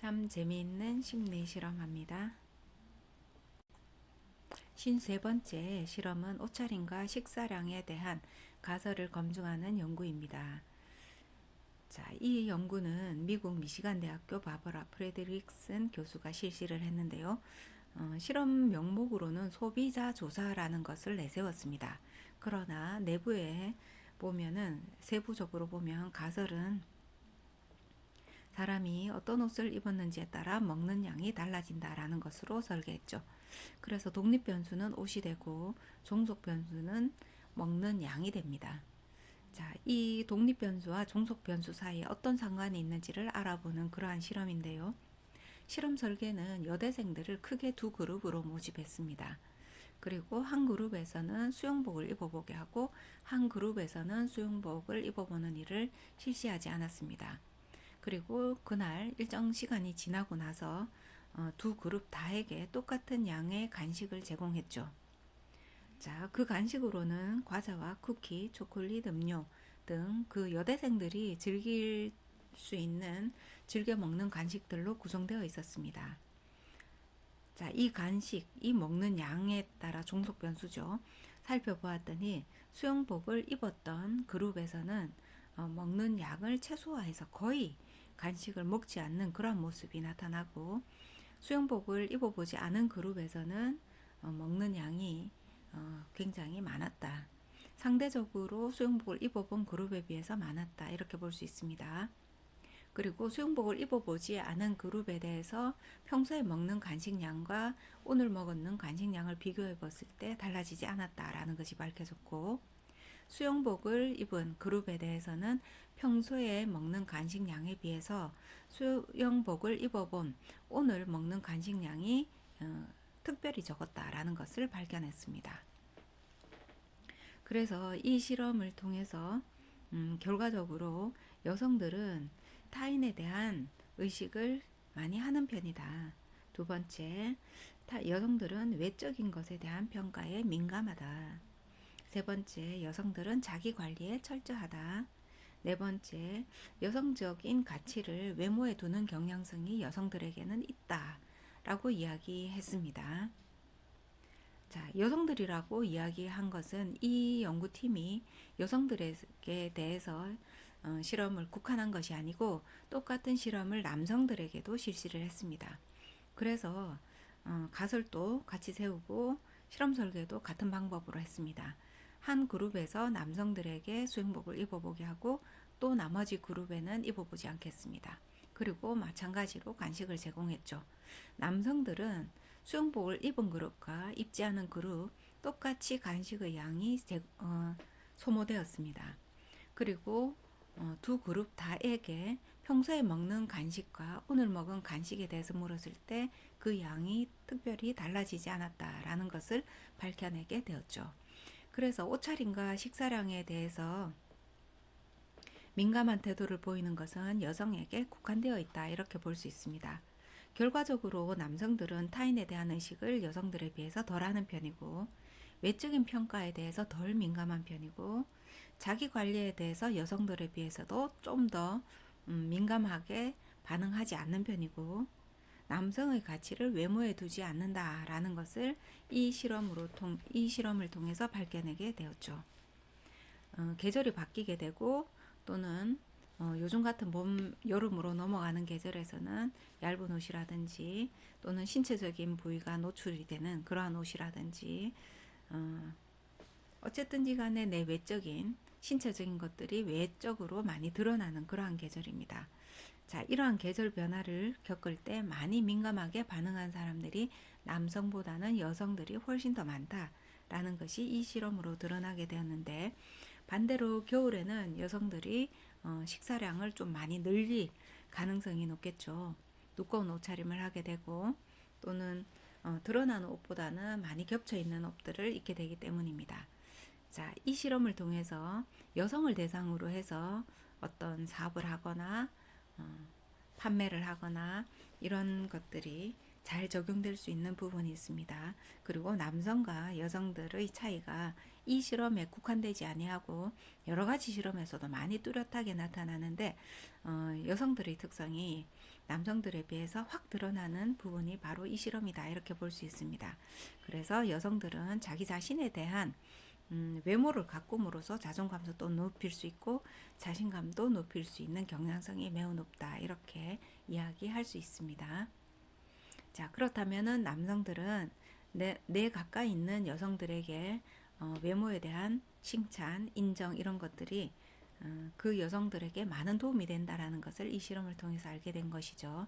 참 재미있는 심리 실험합니다. 53번째 실험은 옷차림과 식사량에 대한 가설을 검증하는 연구입니다. 자, 이 연구는 미국 미시간 대학교 바버라 프레드릭슨 교수가 실시를 했는데요. 어, 실험 명목으로는 소비자 조사라는 것을 내세웠습니다. 그러나 내부에 보면은 세부적으로 보면 가설은 사람이 어떤 옷을 입었는지에 따라 먹는 양이 달라진다라는 것으로 설계했죠. 그래서 독립 변수는 옷이 되고 종속 변수는 먹는 양이 됩니다. 자, 이 독립 변수와 종속 변수 사이에 어떤 상관이 있는지를 알아보는 그러한 실험인데요. 실험 설계는 여대생들을 크게 두 그룹으로 모집했습니다. 그리고 한 그룹에서는 수영복을 입어보게 하고 한 그룹에서는 수영복을 입어보는 일을 실시하지 않았습니다. 그리고 그날 일정 시간이 지나고 나서 어, 두 그룹 다에게 똑같은 양의 간식을 제공했죠. 자, 그 간식으로는 과자와 쿠키, 초콜릿, 음료 등 그 여대생들이 즐길 수 있는 즐겨 먹는 간식들로 구성되어 있었습니다. 자, 이 간식, 이 먹는 양에 따라 종속 변수죠. 살펴보았더니 수영복을 입었던 그룹에서는 어, 먹는 양을 최소화해서 거의 간식을 먹지 않는 그런 모습이 나타나고 수영복을 입어보지 않은 그룹에서는 어, 먹는 양이 어, 굉장히 많았다. 상대적으로 수영복을 입어본 그룹에 비해서 많았다. 이렇게 볼 수 있습니다. 그리고 수영복을 입어보지 않은 그룹에 대해서 평소에 먹는 간식량과 오늘 먹었는 간식량을 비교해 봤을 때 달라지지 않았다라는 것이 밝혀졌고 수영복을 입은 그룹에 대해서는 평소에 먹는 간식량에 비해서 수영복을 입어본 오늘 먹는 간식량이 어, 특별히 적었다라는 것을 발견했습니다. 그래서 이 실험을 통해서 음, 결과적으로 여성들은 타인에 대한 의식을 많이 하는 편이다. 두 번째, 여성들은 외적인 것에 대한 평가에 민감하다. 세 번째, 여성들은 자기 관리에 철저하다. 네 번째, 여성적인 가치를 외모에 두는 경향성이 여성들에게는 있다. 라고 이야기했습니다. 자, 여성들이라고 이야기한 것은 이 연구팀이 여성들에게 대해서 어, 실험을 국한한 것이 아니고 똑같은 실험을 남성들에게도 실시를 했습니다. 그래서 어, 가설도 같이 세우고 실험 설계도 같은 방법으로 했습니다. 한 그룹에서 남성들에게 수영복을 입어보게 하고 또 나머지 그룹에는 입어보지 않겠습니다. 그리고 마찬가지로 간식을 제공했죠. 남성들은 수영복을 입은 그룹과 입지 않은 그룹 똑같이 간식의 양이 제, 어, 소모되었습니다. 그리고 어, 두 그룹 다에게 평소에 먹는 간식과 오늘 먹은 간식에 대해서 물었을 때 그 양이 특별히 달라지지 않았다라는 것을 밝혀내게 되었죠. 그래서 옷차림과 식사량에 대해서 민감한 태도를 보이는 것은 여성에게 국한되어 있다 이렇게 볼 수 있습니다. 결과적으로 남성들은 타인에 대한 의식을 여성들에 비해서 덜하는 편이고 외적인 평가에 대해서 덜 민감한 편이고 자기 관리에 대해서 여성들에 비해서도 좀더 음, 민감하게 반응하지 않는 편이고 남성의 가치를 외모에 두지 않는다라는 것을 이 실험으로 통, 이 실험을 통해서 밝혀내게 되었죠. 어, 계절이 바뀌게 되고 또는 어, 요즘 같은 봄, 여름으로 넘어가는 계절에서는 얇은 옷이라든지 또는 신체적인 부위가 노출이 되는 그러한 옷이라든지 어, 어쨌든지 간에 내 외적인 신체적인 것들이 외적으로 많이 드러나는 그러한 계절입니다. 자, 이러한 계절 변화를 겪을 때 많이 민감하게 반응한 사람들이 남성보다는 여성들이 훨씬 더 많다라는 것이 이 실험으로 드러나게 되었는데 반대로 겨울에는 여성들이 어, 식사량을 좀 많이 늘릴 가능성이 높겠죠. 두꺼운 옷차림을 하게 되고 또는 어, 드러나는 옷보다는 많이 겹쳐 있는 옷들을 입게 되기 때문입니다. 자, 이 실험을 통해서 여성을 대상으로 해서 어떤 사업을 하거나 어, 판매를 하거나 이런 것들이 잘 적용될 수 있는 부분이 있습니다. 그리고 남성과 여성들의 차이가 이 실험에 국한되지 아니하고 여러 가지 실험에서도 많이 뚜렷하게 나타나는데 어, 여성들의 특성이 남성들에 비해서 확 드러나는 부분이 바로 이 실험이다 이렇게 볼 수 있습니다. 그래서 여성들은 자기 자신에 대한 음, 외모를 가꿈으로써 자존감도 또 높일 수 있고 자신감도 높일 수 있는 경향성이 매우 높다 이렇게 이야기할 수 있습니다. 자 그렇다면은 남성들은 내, 내 가까이 있는 여성들에게 어, 외모에 대한 칭찬, 인정 이런 것들이 어, 그 여성들에게 많은 도움이 된다라는 것을 이 실험을 통해서 알게 된 것이죠.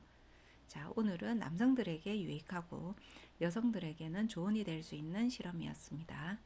자 오늘은 남성들에게 유익하고 여성들에게는 조언이 될 수 있는 실험이었습니다.